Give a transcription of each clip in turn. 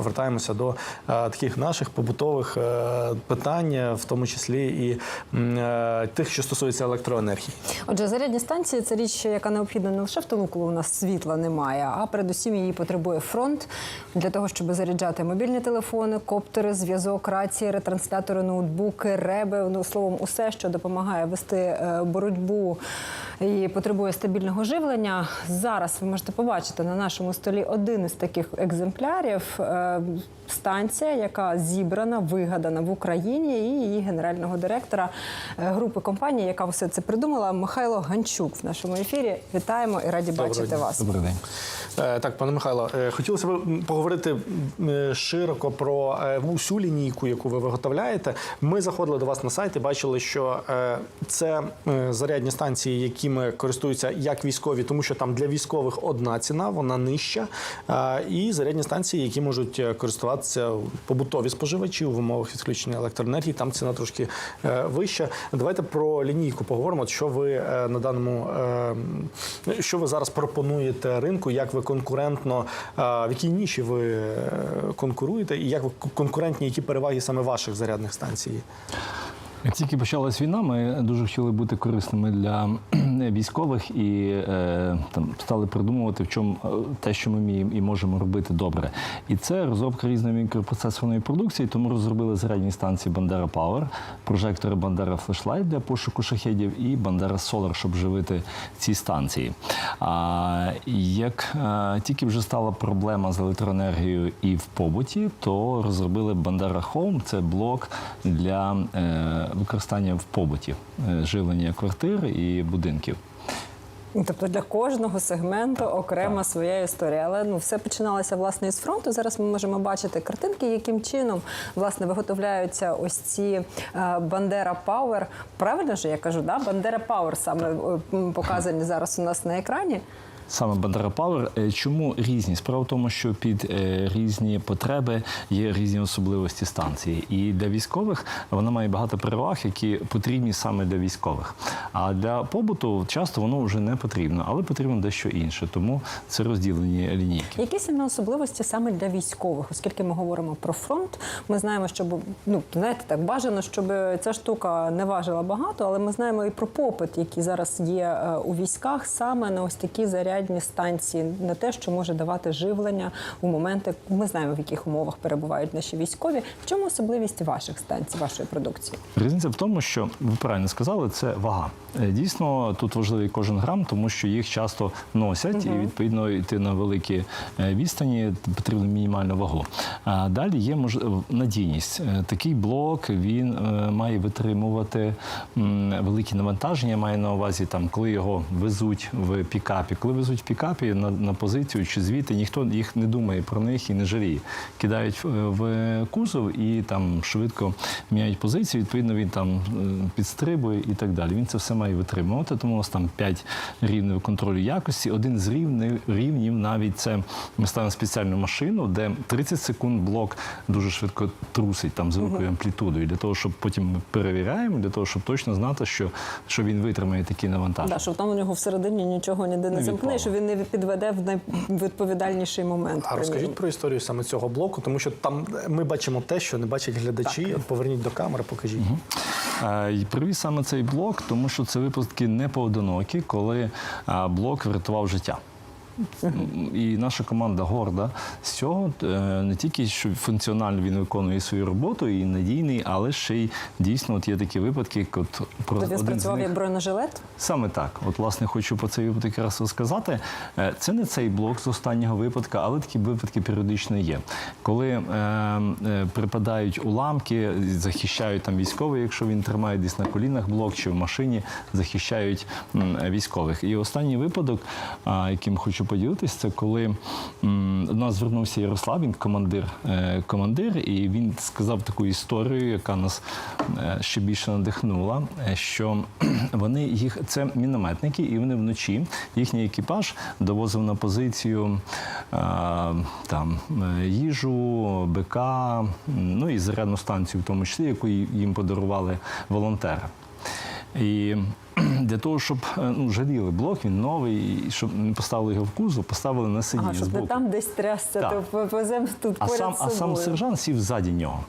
Повертаємося до е, таких наших побутових е, питань, е, в тому числі і тих, що стосуються електроенергії. Отже, зарядні станції це річ, яка необхідна не лише в тому, коли у нас світла немає, а передусім її потребує фронт для того, щоб заряджати мобільні телефони, коптери, зв'язок, рації, ретранслятори, ноутбуки, реби. Ну словом, усе, що допомагає вести боротьбу і потребує стабільного живлення. Зараз ви можете побачити на нашому столі один із таких екземплярів. Е, Станція, яка зібрана, вигадана в Україні, і її генерального директора е, групи компанії, яка все це придумала, Михайло Ганчук в нашому ефірі. Вітаємо і раді бачити дня. вас. Добрий день. Е, Так, пане Михайло, хотілося б поговорити широко про усю лінійку, яку ви виготовляєте. Ми заходили до вас на сайт і бачили, що це зарядні станції, якими користуються як військові, тому що там для військових одна ціна, вона нижча, і зарядні станції, які можуть е, користуватися побутові споживачі в умовах відключення електроенергії. Там ціна трошки е, вища. Давайте про лінійку поговоримо. Що ви е, на даному що ви зараз пропонуєте ринку? Як ви конкурентно в якій ніші ви конкуруєте, і як ви конкурентні, які переваги саме ваших зарядних станцій? Тільки почалась війна, ми дуже хотіли бути корисними для військових і е, там стали придумувати, в чому е, те, що ми вміємо і можемо робити добре. І це розробка різної мікропроцесорної продукції. Тому розробили зарядні станції Bandera Power, прожектори Bandera Flashlight для пошуку шахедів і Bandera Solar, щоб живити ці станції. А як е, тільки вже стала проблема з електроенергією і в побуті, то розробили Bandera Home. Це блок для е, використання в побуті, е, живлення квартир і будинків. Тобто для кожного сегменту окрема своя історія. Але ну все починалося власне із фронту. Зараз ми можемо бачити картинки, яким чином власне виготовляються ось ці Бандера Пауер. Правильно ж я кажу, да? Бандера Пауер саме е, показані зараз у нас на екрані. Саме Power. Е, Чому різні? Справа в тому, що під е, різні потреби є різні особливості станції. І для військових вона має багато переваг, які потрібні саме для військових. А для побуту часто воно вже не потрібно, але потрібно дещо інше. Тому це розділені лінійки. Які саме особливості саме для військових, оскільки ми говоримо про фронт, ми знаємо, що ну знаєте, так бажано, щоб ця штука не важила багато, але ми знаємо і про попит, який зараз є е, у військах, саме на ось такі зарядні станції, на те, що може давати живлення у моменти. Ми знаємо, в яких умовах перебувають наші військові. В чому особливість ваших станцій, вашої продукції? Різниця в тому, що ви правильно сказали, це вага. Е, Дійсно, тут важливий кожен грам, тому що їх часто носять, і відповідно йти на великі е, відстані потрібно мінімальну вагу. А далі є мож... надійність. Е, Такий блок він має витримувати великі навантаження. Має на увазі там, коли його везуть в пікапі. Коли везуть в пікапі на, на позицію чи звідти, ніхто їх не думає про них і не жаліє. Кидають е, в кузов і там швидко міняють позицію. Відповідно, він там е, підстрибує і так далі. Він це все має витримувати. Тому у нас там 5 рівнів контролю якості. Один з рівнів, рівнів навіть це ми ставимо спеціальну машину, де 30 секунд блок дуже швидко трусить там з великою амплітудою. Для того, щоб потім ми перевіряємо, для того, щоб точно знати, що, що він витримає такі навантаження. Да, щоб там у нього всередині нічого ніде не Не замкне, що він не підведе в найвідповідальніший момент. А розкажіть про історію саме цього блоку, тому що там ми бачимо те, що не бачать глядачі. От поверніть до камери, покажіть. Е, І привіз саме цей блок, тому що це випадки не поодинокі, коли е, блок врятував життя. І наша команда горда з цього Е, не тільки що функціонально він виконує свою роботу і надійний, але ще й дійсно от є такі випадки. як От про То один спрацював них- як бронежилет. Саме так. От, власне, хочу про цей випадок якраз розказати. Е, Це не цей блок з останнього випадка, але такі випадки періодично є. Коли е, е, припадають уламки, захищають там військовий, якщо він тримає десь на колінах блок чи в машині, захищають м, військових. І останній випадок, а, яким хочу поділитися, це коли до нас звернувся Ярослав, він командир, е, командир, і він сказав таку історію, яка нас е, ще більше надихнула, е, що вони їх це мінометники, і вони вночі їхній екіпаж довозив на позицію е, там е, їжу, БК, ну і зарядну станцію, в тому числі, яку їм подарували волонтери. І для того, щоб е, ну, жаліли блок, він новий, і щоб не поставили його в кузов, поставили на сидіння Ага, щоб не там десь трясся, Так. то повеземо тут А поряд сам, з а сам сержант сів ззаді нього.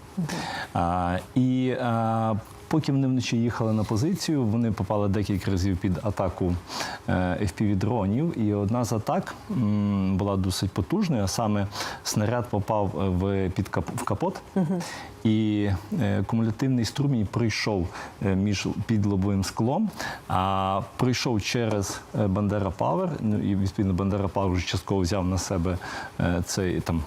А, і а, поки вони вночі їхали на позицію, вони попали декілька разів під атаку е, FPV-дронів. І одна з атак була досить потужною, а саме снаряд попав е, в, під кап, в капот. І е, кумулятивний струмінь пройшов е, між під лобовим склом, а пройшов через е, Бандера Павер. Ну і відповідно Бандера Павер вже частково взяв на себе цей там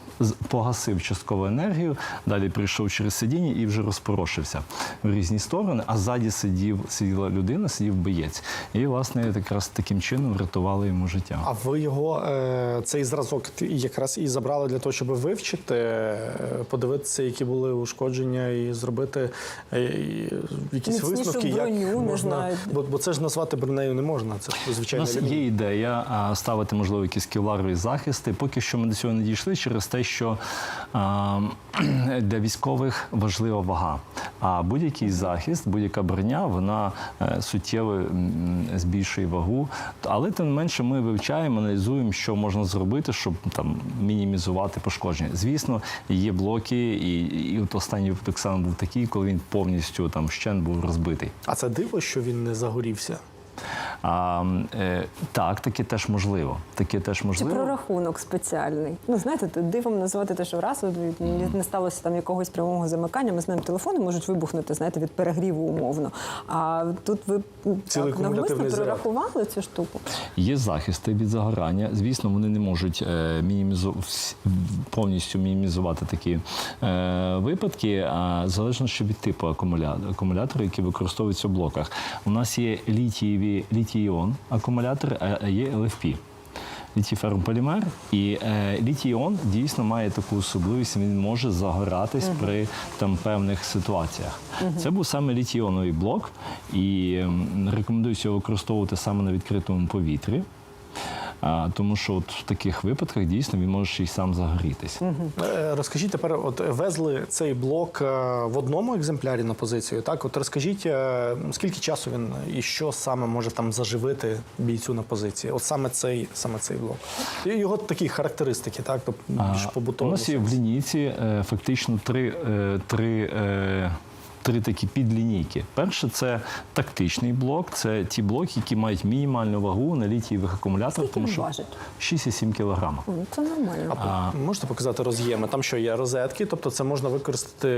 погасив часткову енергію. Далі прийшов через сидіння і вже розпорошився в різні сторони. А ззаді сидів сиділа людина, сидів боєць. І власне якраз таким чином врятували йому життя. А ви його цей зразок якраз і забрали для того, щоб вивчити, подивитися, які були ушкодження, і зробити е, якісь Міцнішу висновки, броню, як можна. Бо, бо це ж назвати бронею не можна. Це звичайно нас є ідея ставити, можливо, якісь кевларові захисти. Поки що ми до цього не дійшли через те, що для військових важлива вага. А будь-який захист, будь-яка броня, вона е, суттєво збільшує вагу. Але тим не менше ми вивчаємо, аналізуємо, що можна зробити, щоб там мінімізувати пошкодження. Звісно, є блоки, і, і от останній випадок саме був такий, коли він повністю там щен був розбитий. А це диво, що він не загорівся. А, е, так, таке теж можливо. Таке теж Чи можливо. прорахунок спеціальний? Ну знаєте, дивом назвати те, що раз не сталося там якогось прямого замикання. Ми знаємо, телефони можуть вибухнути, знаєте, від перегріву умовно. А тут ви Цілий так, навмисно кумулятивний заряд. прорахували цю штуку. Є захисти від загорання. Звісно, вони не можуть е, мінімізу... повністю мінімізувати такі е, випадки, а залежно ще від типу акумулятора, акумулятора, які використовуються в блоках. У нас є літієві літій-іон акумулятор, а а є LFP. Літіферополімер і е, літій-іон дійсно має таку особливість, він може загоратись при там певних ситуаціях. Це був саме літій-іоновий блок, і рекомендуюся його використовувати саме на відкритому повітрі. А, тому що от в таких випадках дійсно він може й сам загорітися. Е, Розкажіть тепер, от везли цей блок е, в одному екземплярі на позицію. Так, от розкажіть, е, скільки часу він і що саме може там заживити бійцю на позиції? От саме цей, саме цей блок. Його такі характеристики, так, тобто більш А, побутові. У нас є в лінійці фактично три, три, три такі підлінійки. Перше це тактичний блок. Це ті блоки, які мають мінімальну вагу на літієвих акумуляторах, Скільки він що важить? 6,7 кг. Це нормально. А, можете показати роз'єми? Там що є розетки, тобто це можна використати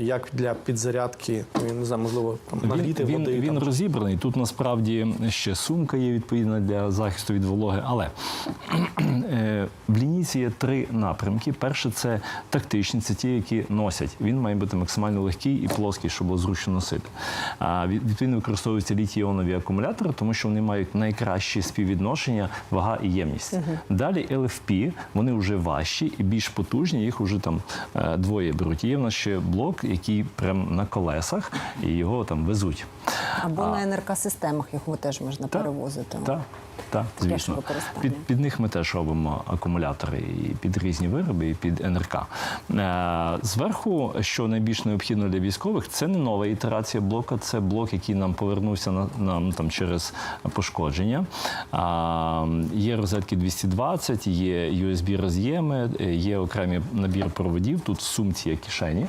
як для підзарядки, ну, не знаю, можливо, там нагріти він, води. він, він там. розібраний. Тут насправді ще сумка є відповідна для захисту від вологи. Але е, в лінійці є три напрямки. Перше це тактичні, це ті, які носять. Він має бути максимально легкий і плоский, щоб було зручно носити. А відповідно використовуються літій-іонові акумулятори, тому що вони мають найкращі співвідношення вага і ємність. Далі LFP, вони вже важчі і більш потужні. Їх вже там е, двоє беруть. Є в нас ще блок, який прям на колесах, і його там везуть. Або на НРК-системах його теж можна Так, перевозити. Так, так, звісно. Під, під них ми теж робимо акумулятори і під різні вироби, і під НРК. Е, зверху, що найбільш необхідно для військових, це не нова ітерація блока, це блок, який нам повернувся на, нам там через пошкодження. Є розетки 220, є USB роз'єми, є окремий набір проводів. Тут в сумці є кишені,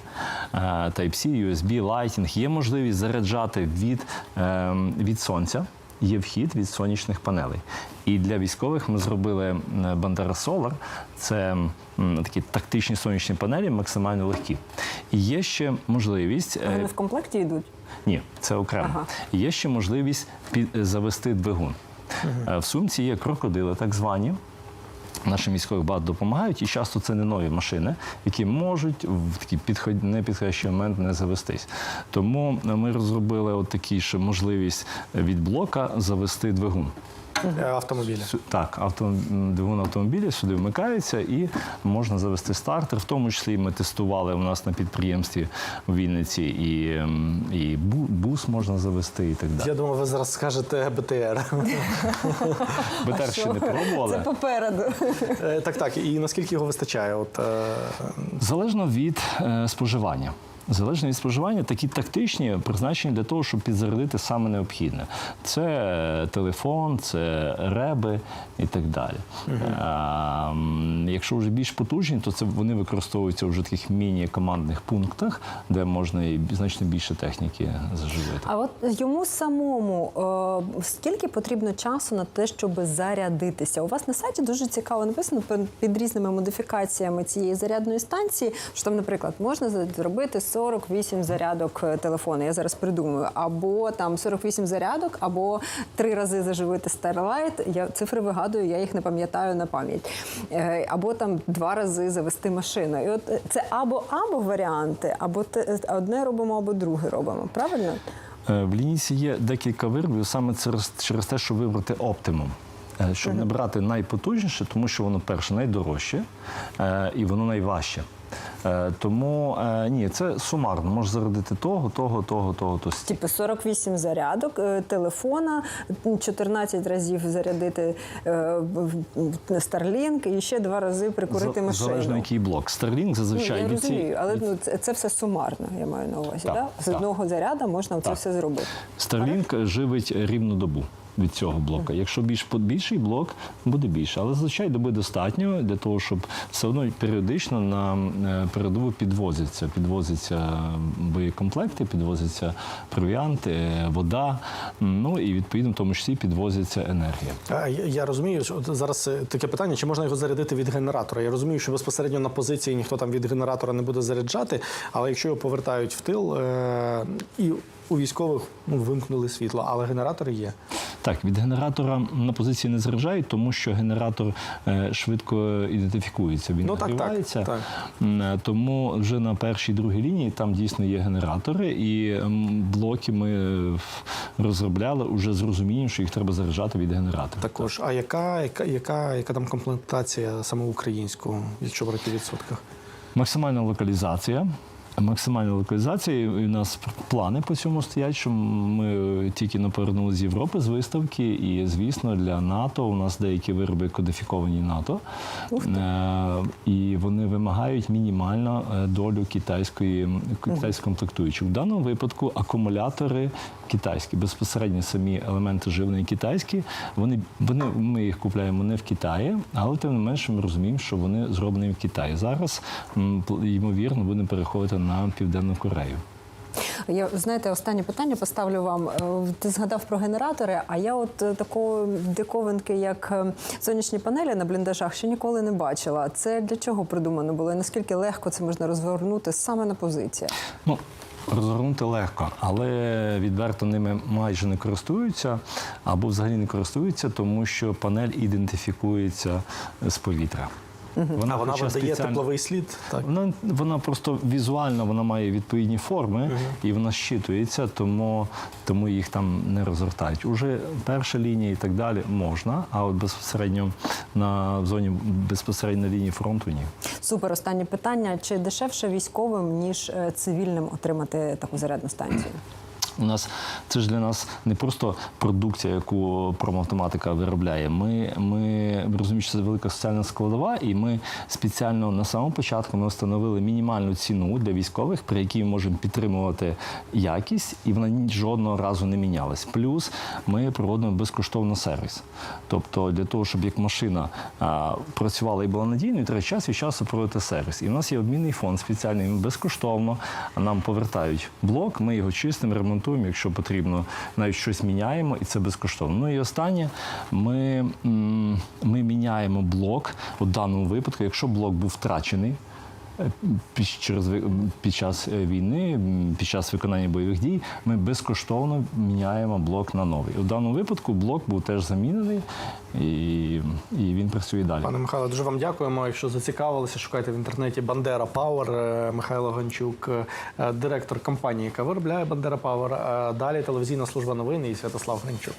е, Type-C, USB, Lightning. Є можливість заряджати від, ем, від сонця є вхід від сонячних панелей. І для військових ми зробили Бандера Солар, Solar. Це такі тактичні сонячні панелі, максимально легкі. І є ще можливість. е, Вони в комплекті йдуть. ні, це окремо. Ага. Є ще можливість завести двигун. Угу. В сумці є крокодили, так звані. Нашим військовим багато допомагають, і часто це не нові машини, які можуть в такий підход... непідходящий момент не завестись. Тому ми розробили от такі ще можливість від блока завести двигун. Е, автомобіля. Так, авто, двигун автомобіля сюди вмикається і можна завести стартер. В тому числі ми тестували у нас на підприємстві у Вінниці і, і бус можна завести і так далі. Я думаю, ви зараз скажете БТР. БТР ще не Це пробували. попереду. Е, так, так. І наскільки його вистачає? От, е, Залежно від е, споживання. Залежно від споживання, такі тактичні призначені для того, щоб підзарядити саме необхідне. Це телефон, це реби і так далі. А, якщо вже більш потужні, то це вони використовуються вже в таких міні-командних пунктах, де можна і значно більше техніки заживити. А от йому самому е, скільки потрібно часу на те, щоб зарядитися? У вас на сайті дуже цікаво написано під- під різними модифікаціями цієї зарядної станції, що там, наприклад, можна за- зробити 48 зарядок е, телефону. Я зараз придумаю, або там 48 зарядок, або три рази заживити Starlight. Я цифри вигадую, я їх не пам'ятаю на пам'ять. Е, Або там два рази завести машину. І от е, це або або варіанти, або те- одне робимо, або друге робимо. Правильно? В лінійці є декілька виробів саме через, те, щоб вибрати оптимум. Щоб не брати найпотужніше, тому що воно перше найдорожче і воно найважче. Е, Тому е, ні, це сумарно. Може зарядити того, того, того, того, то стільки. Типу 48 зарядок е, телефона, 14 разів зарядити Starlink і ще два рази прикурити машину. Залежно який блок. Starlink Ну, зазвичай я від ці- розумію, але ну це, все сумарно, я маю на увазі. Так, да? З так. одного заряду можна це все зробити. Starlink живить рівну добу від цього блока. Якщо більш більший блок, буде більше. Але зазвичай доби достатньо для того, щоб все одно періодично на е, передову підвозяться. Підвозяться боєкомплекти, підвозяться провіанти, е, вода. Ну і відповідно, в тому числі підвозиться енергія. Я, розумію, що зараз е, таке питання: чи можна його зарядити від генератора? Я розумію, що безпосередньо на позиції ніхто там від генератора не буде заряджати, але якщо його повертають в тил і у військових ну, вимкнули світло, але генератори є. Так, від генератора на позиції не заряджають, тому що генератор е, швидко ідентифікується. Він Ну, так, так, нагрівається. так. М, е, Тому вже на першій другій лінії там дійсно є генератори, і блоки ми е, розробляли вже з розумінням, що їх треба заряджати від генератора. Також. А яка, яка, яка, яка там комплектація саме українського, якщо брати в відсотках? Максимальна локалізація. Максимальна локалізація, і у нас плани по цьому стоять, що ми тільки не повернули з Європи з виставки, і звісно, для НАТО у нас деякі вироби кодифіковані НАТО, Е, і вони вимагають мінімально е, долю китайської китайської комплектуючої. В даному випадку акумулятори китайські, безпосередньо самі елементи живлення китайські. Вони, вони ми їх купляємо не в Китаї, але тим не менше ми розуміємо, що вони зроблені в Китаї. Зараз ймовірно будемо переходити на Південну Корею. Я знаєте, останнє питання поставлю вам. Е, Ти згадав про генератори, а я от е, такої диковинки, як е, сонячні панелі на бліндажах, ще ніколи не бачила. Це для чого придумано було? І наскільки легко це можна розгорнути саме на позиціях? Ну, розгорнути легко, але відверто ними майже не користуються або взагалі не користуються, тому що панель ідентифікується з повітря. Вона, А вона видає спеціально- тепловий слід. Так. Вона, вона просто візуально вона має відповідні форми і вона щитується, тому, тому їх там не розгортають. Уже перша лінія і так далі можна, а от безпосередньо на в зоні безпосередньо на лінії фронту ні. Супер, останнє питання: чи дешевше військовим ніж е, цивільним отримати таку зарядну станцію? У нас це ж для нас не просто продукція, яку промавтоматика виробляє. Ми, ми розуміємо, що це велика соціальна складова, і ми спеціально на самому початку ми встановили мінімальну ціну для військових, при якій ми можемо підтримувати якість, і вона жодного разу не мінялась. Плюс ми проводимо безкоштовно сервіс. Тобто для того, щоб як машина а, працювала і була надійною, треба час від часу проводити сервіс. І в нас є обмінний фонд спеціальний, ми безкоштовно нам повертають блок, ми його чистимо, ремонтуємо, якщо потрібно, навіть щось міняємо, і це безкоштовно. Ну і останнє, ми, ми міняємо блок у даному випадку, якщо блок був втрачений. Під, час е, війни, під час виконання бойових дій, ми безкоштовно міняємо блок на новий. У даному випадку блок був теж замінений і, і він працює далі. Пане Михайло, дуже вам дякуємо. Якщо зацікавилися, шукайте в інтернеті Бандера Пауер. Е, Михайло Гончук, е, директор компанії, яка виробляє Бандера Пауер. Далі телевізійна служба новин і Святослав Гончук.